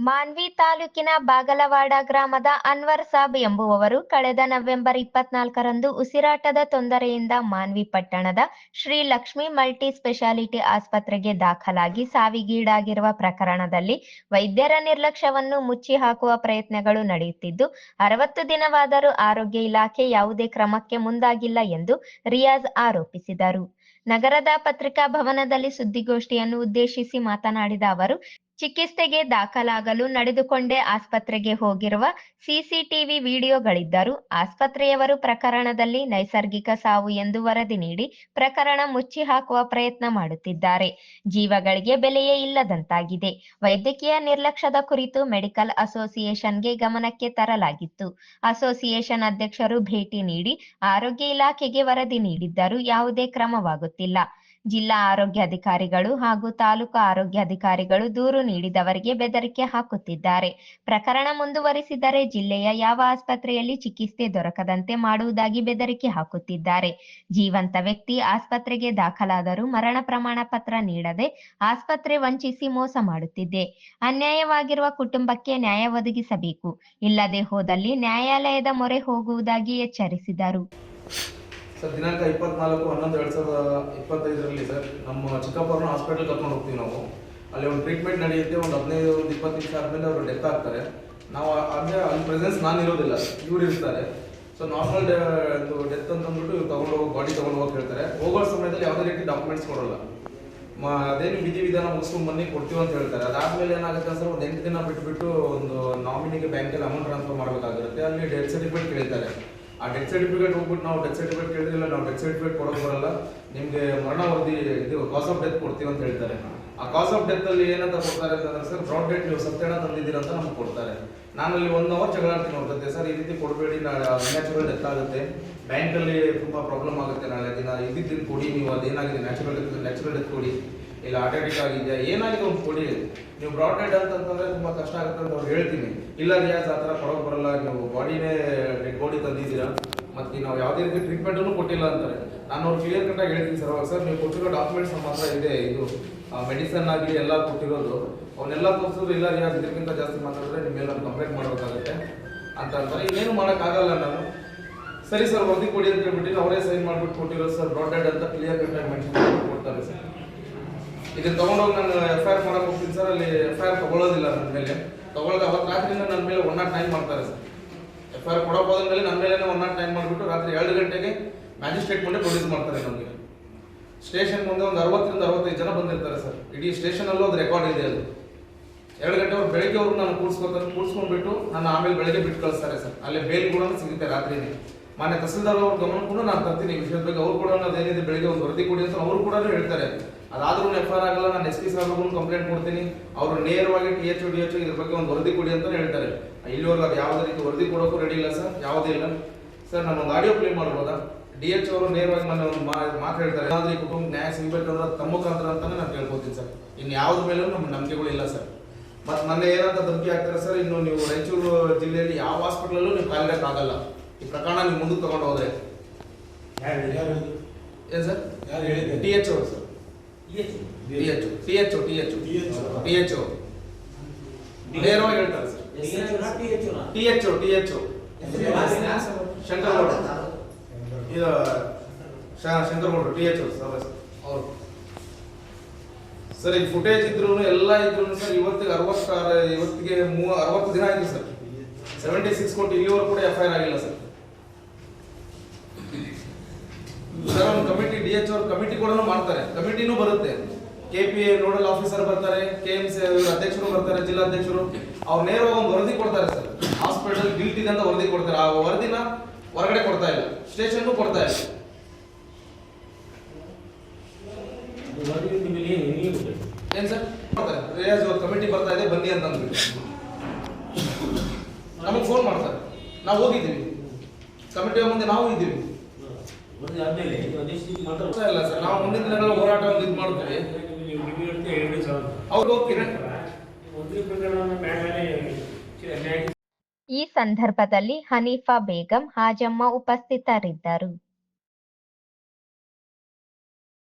ಮಾನ್ವಿ ತಾಲೂಕಿನ ಬಾಗಲವಾಡ ಗ್ರಾಮದ ಅನ್ವರ್ ಸಾಬ್ ಎಂಬುವವರು ಕಳೆದ ನವೆಂಬರ್ ಇಪ್ಪತ್ನಾಲ್ಕರಂದು ಉಸಿರಾಟದ ತೊಂದರೆಯಿಂದ ಮಾನ್ವಿ ಪಟ್ಟಣದ ಶ್ರೀ ಲಕ್ಷ್ಮಿ ಮಲ್ಟಿ ಸ್ಪೆಷಾಲಿಟಿ ಆಸ್ಪತ್ರೆಗೆ ದಾಖಲಾಗಿ ಸಾವಿಗೀಡಾಗಿರುವ ಪ್ರಕರಣದಲ್ಲಿ ವೈದ್ಯರ ನಿರ್ಲಕ್ಷ್ಯವನ್ನು ಮುಚ್ಚಿ ಹಾಕುವ ಪ್ರಯತ್ನಗಳು ನಡೆಯುತ್ತಿದ್ದು, ಅರವತ್ತು ದಿನವಾದರೂ ಆರೋಗ್ಯ ಇಲಾಖೆ ಯಾವುದೇ ಕ್ರಮಕ್ಕೆ ಮುಂದಾಗಿಲ್ಲ ಎಂದು ರಿಯಾಜ್ ಆರೋಪಿಸಿದರು. ನಗರದ ಪತ್ರಿಕಾ ಭವನದಲ್ಲಿ ಸುದ್ದಿಗೋಷ್ಠಿಯನ್ನು ಉದ್ದೇಶಿಸಿ ಮಾತನಾಡಿದ ಅವರು ಚಿಕಿತ್ಸೆಗೆ ದಾಖಲಾಗಲು ನಡೆದುಕೊಂಡೇ ಆಸ್ಪತ್ರೆಗೆ ಹೋಗಿರುವ ಸಿಸಿಟಿವಿ ವಿಡಿಯೋಗಳಿದ್ದರೂ ಆಸ್ಪತ್ರೆಯವರು ಪ್ರಕರಣದಲ್ಲಿ ನೈಸರ್ಗಿಕ ಸಾವು ಎಂದು ವರದಿ ನೀಡಿ ಪ್ರಕರಣ ಮುಚ್ಚಿ ಹಾಕುವ ಪ್ರಯತ್ನ ಮಾಡುತ್ತಿದ್ದಾರೆ. ಜೀವಗಳಿಗೆ ಬೆಲೆಯೇ ಇಲ್ಲದಂತಾಗಿದೆ. ವೈದ್ಯಕೀಯ ನಿರ್ಲಕ್ಷ್ಯದ ಕುರಿತು ಮೆಡಿಕಲ್ ಅಸೋಸಿಯೇಷನ್ಗೆ ಗಮನಕ್ಕೆ ತರಲಾಗಿತ್ತು. ಅಸೋಸಿಯೇಷನ್ ಅಧ್ಯಕ್ಷರು ಭೇಟಿ ನೀಡಿ ಆರೋಗ್ಯ ಇಲಾಖೆಗೆ ವರದಿ ನೀಡಿದ್ದರೂ ಯಾವುದೇ ಕ್ರಮವಾಗುತ್ತಿಲ್ಲ. ಜಿಲ್ಲಾ ಆರೋಗ್ಯಾಧಿಕಾರಿಗಳು ಹಾಗೂ ತಾಲೂಕು ಆರೋಗ್ಯಾಧಿಕಾರಿಗಳು ದೂರು ನೀಡಿದವರಿಗೆ ಬೆದರಿಕೆ ಹಾಕುತ್ತಿದ್ದಾರೆ. ಪ್ರಕರಣ ಮುಂದುವರಿಸಿದರೆ ಜಿಲ್ಲೆಯ ಯಾವ ಆಸ್ಪತ್ರೆಯಲ್ಲಿ ಚಿಕಿತ್ಸೆ ದೊರಕದಂತೆ ಮಾಡುವುದಾಗಿ ಬೆದರಿಕೆ ಹಾಕುತ್ತಿದ್ದಾರೆ. ಜೀವಂತ ವ್ಯಕ್ತಿ ಆಸ್ಪತ್ರೆಗೆ ದಾಖಲಾದರೂ ಮರಣ ಪ್ರಮಾಣ ಪತ್ರ ನೀಡದೆ ಆಸ್ಪತ್ರೆ ವಂಚಿಸಿ ಮೋಸ ಮಾಡುತ್ತಿದೆ ಅನ್ಯಾಯವಾಗಿರುವ ಕುಟುಂಬಕ್ಕೆ ನ್ಯಾಯ ಒದಗಿಸಬೇಕು. ಇಲ್ಲದೆ ಹೋದಲ್ಲಿ ನ್ಯಾಯಾಲಯದ ಮೊರೆ ಹೋಗುವುದಾಗಿ ಎಚ್ಚರಿಸಿದರು. ಸರ್, ದಿನಾಂಕ ಇಪ್ಪತ್ನಾಲ್ಕು, ಹನ್ನೊಂದು, ಎರಡು ಸಾವಿರದ ಇಪ್ಪತ್ತೈದರಲ್ಲಿ ಸರ್, ನಮ್ಮ ಚಿಕ್ಕಪ್ಪವ್ರನ್ನ ಹಾಸ್ಪಿಟಲ್ ಕರ್ಕೊಂಡು ಹೋಗ್ತೀವಿ ನಾವು. ಅಲ್ಲಿ ಒಂದು ಟ್ರೀಟ್ಮೆಂಟ್ ನಡೆಯುತ್ತೆ, ಒಂದು ಹದಿನೈದು, ಒಂದು ಇಪ್ಪತ್ತು ನಿಮಿಷ ಆದಮೇಲೆ ಅವರು ಡೆತ್ ಆಗ್ತಾರೆ. ನಾವು ಅಂದರೆ ಅಲ್ಲಿ ಪ್ರೆಸೆನ್ಸ್ ನಾನು ಇರೋದಿಲ್ಲ ಇವ್ರು ಇರ್ತಾರೆ. ಸೊ ನಾರ್ಮಲ್ ಡೆತ್ ಅಂತ ಅಂದ್ಬಿಟ್ಟು ತಗೊಂಡು ಹೋಗಿ ಬಾಡಿ ತೊಗೊಂಡು ಹೋಗಿ ಹೇಳ್ತಾರೆ. ಹೋಗೋ ಸಮಯದಲ್ಲಿ ಯಾವುದೇ ರೀತಿ ಡಾಕ್ಯುಮೆಂಟ್ಸ್ ಕೊಡೋಲ್ಲ. ಮ ಅದೇನು ವಿಧಿ ವಿಧಾನ ಮುಗಿಸ್ಕೊಂಡು ಬನ್ನಿ, ಕೊಡ್ತೀವಿ ಅಂತ ಹೇಳ್ತಾರೆ. ಅದಾದಮೇಲೆ ಏನಾಗುತ್ತೆ ಸರ್, ಒಂದು ಎಂಟು ದಿನ ಬಿಟ್ಬಿಟ್ಟು ಒಂದು ನಾಮಿನಿಗೆ ಬ್ಯಾಂಕಲ್ಲಿ ಅಮೌಂಟ್ ಟ್ರಾನ್ಸ್ಫರ್ ಮಾಡಬೇಕಾಗಿರುತ್ತೆ. ಅಲ್ಲಿ ಡೆತ್ ಸರ್ಟಿಫಿಕೇಟ್ ಕೇಳ್ತಾರೆ. ಆ ಡೆತ್ ಸರ್ಟಿಫಿಕೇಟ್ ಹೋಗ್ಬಿಟ್ಟು ನಾವು ಡೆತ್ ಸರ್ಟಿಫಿಕೇಟ್ ಕೇಳಿದ್ರೆ ನಾವು ಡೆತ್ ಸರ್ಟಿಫಿಕೇಟ್ ಕೊಡೋದು ಬರಲ್ಲ. ನಿಮಗೆ ಮರಣ ವರದಿ ಇದು ಕಾಸ್ ಆಫ್ ಡೆತ್ ಕೊಡ್ತೀವಿ ಅಂತ ಹೇಳ್ತಾರೆ. ಆ ಕಾಸ್ ಆಫ್ ಡೆತ್ ಅಲ್ಲಿ ಏನಂತ ಕೊಡ್ತಾರೆ ಅಂತಂದ್ರೆ ಸರ್ ಬ್ರಾಡ್ ಡೇಟ್ ನೀವು ಸತ್ಯಣ ತಂದಿದ್ದೀರ ಅಂತ ನಮ್ಗೆ ಕೊಡ್ತಾರೆ. ನಾನು ಅಲ್ಲಿ ಒನ್ ಅವರ್ ಜಗಳಾಡ್ತೀನಿ ನೋಡ್ತೈತೆ ಸರ್, ಈ ರೀತಿ ಕೊಡಬೇಡಿ ನ್ಯಾಚುರಲ್ ಡೆತ್ ಆಗುತ್ತೆ. ಬ್ಯಾಂಕಲ್ಲಿ ತುಂಬ ಪ್ರಾಬ್ಲಮ್ ಆಗುತ್ತೆ ನಾಳೆ ದಿನ. ಇದ್ದಿದ್ದು ಕೊಡಿ, ನೀವು ಅದೇನಾಗಿದೆ? ನ್ಯಾಚುರಲ್ ಡೆತ್ ನ್ಯಾಚುರಲ್ ಡೆತ್ ಕೊಡಿ. ಇಲ್ಲ ಆಟೋಟಿಕ್ ಆಗಿದೆಯಾ? ಆಗಿದೆ ಏನಾಗಿದೆ ಒಂದು ಕೊಡಿ. ನೀವು ಬ್ರಾಡ್ ಡೇಟ್ ಅಂತಂತಂದ್ರೆ ತುಂಬ ಕಷ್ಟ ಆಗುತ್ತೆ ಅಂತ ಅವ್ರು ಹೇಳ್ತೀನಿ. ಇಲ್ಲ ರಿಯಾಜ್ ಆ ಥರ ಕೊಡೋಕೆ ಬರಲ್ಲ. ನೀವು ಬಾಡಿನೇ ಡೆಡ್ ಬಾಡಿ ತಂದಿದ್ದೀರಾ? ಮತ್ತು ನಾವು ಯಾವುದೇ ರೀತಿ ಟ್ರೀಟ್ಮೆಂಟನ್ನು ಕೊಟ್ಟಿಲ್ಲ ಅಂತಾರೆ. ನಾನು ಅವ್ರು ಕ್ಲಿಯರ್ ಕಟ್ಟಾಗಿ ಹೇಳ್ತೀನಿ ಸರ್. ಅವಾಗ ಸರ್ ನೀವು ಕೊಟ್ಟಿರೋ ಡಾಕ್ಯುಮೆಂಟ್ಸ್ ಮಾತ್ರ ಇದೆ. ಇದು ಮೆಡಿಸನ್ ಆಗಲಿ ಎಲ್ಲ ಕೊಟ್ಟಿರೋದು. ಅವನ್ನೆಲ್ಲ ತೋರಿಸಿದ್ರು ಇಲ್ಲ ರಿಯಾಜ್ ಇದಕ್ಕಿಂತ ಜಾಸ್ತಿ ಮಾತಾಡಿದ್ರೆ ನಿಮ್ಮ ಮೇಲೆ ಕಂಪ್ಲೇಂಟ್ ಮಾಡಬೇಕಾಗುತ್ತೆ ಅಂತ ಅಂತಾರೆ. ಇನ್ನೇನು ಮಾಡೋಕ್ಕಾಗಲ್ಲ ನಾನು. ಸರಿ ಸರ್, ವರದಿ ಕೊಡಿ ಅಂತ ಹೇಳ್ಬಿಟ್ಟು ಅವರೇ ಸೈನ್ ಮಾಡ್ಬಿಟ್ಟು ಕೊಟ್ಟಿರೋದು ಸರ್. ಬ್ರಾಡ್ ಅಂತ ಕ್ಲಿಯರ್ ಕಟ್ಟಾಗಿ ಮೆಡಿಸನ್ ಕೊಡ್ತಾರೆ ಸರ್. ಇದನ್ನ ತಗೊಂಡೋಗಿ ನಾನು ಎಫ್ ಐ ಆರ್ ಮಾಡಕ್ ಹೋಗ್ತೀನಿ ಸರ್ ಅಲ್ಲಿ ಎಫ್ ಐ ಆರ್ ತಗೊಳ್ಳೋದಿಲ್ಲ ನನ್ನ ಮೇಲೆ. ತಗೊಳ್ಳೋದು ಅವತ್ತು ರಾತ್ರಿಯಿಂದ ನನ್ನ ಮೇಲೆ ಒನ್ ನಾಟ್ ನೈನ್ ಮಾಡ್ತಾರೆ ಸರ್ ಎಫ್ ಐ ಆರ್ ಕೊಡೋಕೆ ಹೋದ್ಮೇಲೆ ನನ್ನ ಮೇಲೆ ಒನ್ ನಾಟ್ ನೈನ್ ಮಾಡಿಬಿಟ್ಟು ರಾತ್ರಿ ಎರಡು ಗಂಟೆಗೆ ಮ್ಯಾಜಿಸ್ಟ್ರೇಟ್ ಮುಂದೆ ಪ್ರೊಡ್ಯೂಸ್ ಮಾಡ್ತಾರೆ ನಮಗೆ. ಸ್ಟೇಷನ್ ಮುಂದೆ ಒಂದು ಅರವತ್ತರಿಂದ ಅರವತ್ತೈದು ಜನ ಬಂದಿರ್ತಾರೆ ಸರ್ ಇಡೀ ಸ್ಟೇಷನಲ್ಲೂ ಅದು ರೆಕಾರ್ಡ್ ಇದೆ ಅದು. ಎರಡು ಗಂಟೆವರೆಗೆ ಬೆಳಿಗ್ಗೆ ಅವರು ನಾನು ಕೂರಿಸ್ಕೊತಾರೆ. ಕೂರಿಸ್ಕೊಂಡ್ಬಿಟ್ಟು ನಾನು ಆಮೇಲೆ ಬೆಳಗ್ಗೆ ಬಿಟ್ಟು ಕಳಿಸ್ತಾರೆ ಸರ್ ಅಲ್ಲೇ ಬೇಲ್ ಕೂಡ ಸಿಗುತ್ತೆ ರಾತ್ರಿನೇ. ಮಾನ್ಯ ತಹಸೀಲ್ದಾರ್ ಅವ್ರ ಗಮನ ಕೂಡ ನಾನು ತರ್ತೀನಿ ಈ ವಿಷಯದ ಬಗ್ಗೆ. ಅವ್ರು ಕೂಡ ಏನಿದೆ, ಬೆಳಿಗ್ಗೆ ಒಂದು ವರದಿ ಕೊಡಿ ಅಂತ ಅವರು ಕೂಡ ಹೇಳ್ತಾರೆ. ಅದಾದ್ರೂ ಎಫ್ ಆರ್ ಆಗಲ್ಲ ನಾನು ಎಸ್ ಪಿ ಸಾಹೇಬ್ರಿಗೂ ಕಂಪ್ಲೇಂಟ್ ಕೊಡ್ತೀನಿ. ಅವರು ನೇರವಾಗಿ ಟಿ ಎಚ್ ಡಿ ಎಚ್ ಇದ್ರ ಬಗ್ಗೆ ಒಂದು ವರದಿ ಕೊಡಿ ಅಂತ ಹೇಳ್ತಾರೆ. ಇಲ್ಲಿವರೆಗೂ ಅದು ಯಾವುದೇ ರೀತಿ ವರದಿ ಕೊಡೋಕ್ಕೂ ರೆಡಿ ಇಲ್ಲ ಸರ್ ಯಾವುದೇ ಇಲ್ಲ. ಸರ್ ನಾನು ಒಂದು ಆಡಿಯೋ ಪ್ಲೇ ಮಾಡ್ಬೋದಾ? ಡಿ ಎಚ್ ಅವರು ನೇರವಾಗಿ ಮೊನ್ನೆ ಒಂದು ಮಾತು ಹೇಳ್ತಾರೆ. ಏನಾದ್ರೂ ಈ ಕುಟುಂಬ ನ್ಯಾಯ ಸಿಗಬೇಕು ಅಂದ್ರೆ ತಮ್ಮ ಮುಖಾಂತರ ಅಂತಾನೆ ನಾನು ಕೇಳ್ಕೊತೀನಿ ಸರ್. ಇನ್ನು ಯಾವ್ದ್ರ ಮೇಲೂ ನಮ್ಮ ನಂಬಿಕೆಗಳು ಇಲ್ಲ ಸರ್. ಮತ್ತು ಮೊನ್ನೆ ಏನಂತ ಧಮಕಿ ಹಾಕ್ತಾರೆ ಸರ್ ಇನ್ನು ನೀವು ರಾಯಚೂರು ಜಿಲ್ಲೆಯಲ್ಲಿ ಯಾವ ಹಾಸ್ಪಿಟ್ಲಲ್ಲೂ ನೀವು ಕಾಲಿಡಕ್ಕಾಗಲ್ಲ ಈ ಪ್ರಕರಣ ನೀವು ಮುಂದಕ್ಕೆ ತಗೊಂಡು ಹೋದ್ರೆ. ಯಾರು ಯಾರು ಏನ್ ಸರ್? ಟಿ ಎಚ್ ಅವರು sir. T H T H T H ಹೇಳ್ತಾರೆ sir T H T H ಓ ಇದು ಟಿ ಎಚ್ ಸರ್ ಅವರು ಸರ್ ಈಗ ಫುಟೇಜ್ ಇದ್ರು ಎಲ್ಲ ಇದ್ರು ಸರ್ ಇವತ್ತಿಗೆ ಅರವತ್ತಾರು ಇವತ್ತಿಗೆ ಮೂ ಅರವತ್ತು ದಿನ ಆಯ್ತು ಸರ್ ಸೆವೆಂಟಿ ಸಿಕ್ಸ್ ಕೊಟ್ಟು ಇಲ್ಲಿವರೆಗೂ ಕೂಡ ಎಫ್ ಐ ಆರ್ ಆಗಿಲ್ಲ ಸರ್ ಸರ್ ಒಂದು ಕಮಿಟಿ ಡಿ ಎಚ್ ಅವ್ರ ಕಮಿಟಿ ಕೂಡ ಮಾಡ್ತಾರೆ. ಕಮಿಟಿನೂ ಬರುತ್ತೆ. K P A nodal officer ಬರ್ತಾರೆ ಕೆ ಎಂ ಸಿ ಅಧ್ಯಕ್ಷರು ಬರ್ತಾರೆ ಜಿಲ್ಲಾಧ್ಯಕ್ಷರು ಅವ್ರು ನೇರವಾಗಿ ಒಂದು ವರದಿ ಕೊಡ್ತಾರೆ ಸರ್. ಹಾಸ್ಪಿಟಲ್ ಗಿಲ್ಟ್ ಇದೆ ಅಂತ ವರದಿ ಕೊಡ್ತಾರೆ. ಆ ವರದಿನ ಹೊರಗಡೆ ಕೊಡ್ತಾ ಇಲ್ಲ. ಸ್ಟೇಷನ್ಗೂ ಕೊಡ್ತಾ ಇಲ್ಲ. ಏನ್ ಸರ್? ಬರ್ತಾರೆ ರಿಯಾಜ್ ಅವ್ರ ಕಮಿಟಿ ಬರ್ತಾ ಇದೆ ಬನ್ನಿ ಅಂತ ಅಂದ್ಬಿಟ್ಟು. ನಮಗೆ ಫೋನ್ ಮಾಡ್ತಾರೆ. ನಾವು ಹೋಗಿದ್ದೀವಿ. ಕಮಿಟಿ ಮುಂದೆ ನಾವು ಇದ್ದೀವಿ. ಇಲ್ಲ ಸರ್ ನಾವು ಮುಂದಿನ ದಿನಗಳ ಹೋರಾಟ ಒಂದು ಇದು ಮಾಡ್ತೀವಿ. ಅವ್ರಿಗೆ ಹೋಗ್ತೀರಿ? ಈ ಸಂದರ್ಭದಲ್ಲಿ ಹನೀಫಾ ಬೇಗಂ ಹಾಜಮ್ಮ ಉಪಸ್ಥಿತರಿದ್ದರು.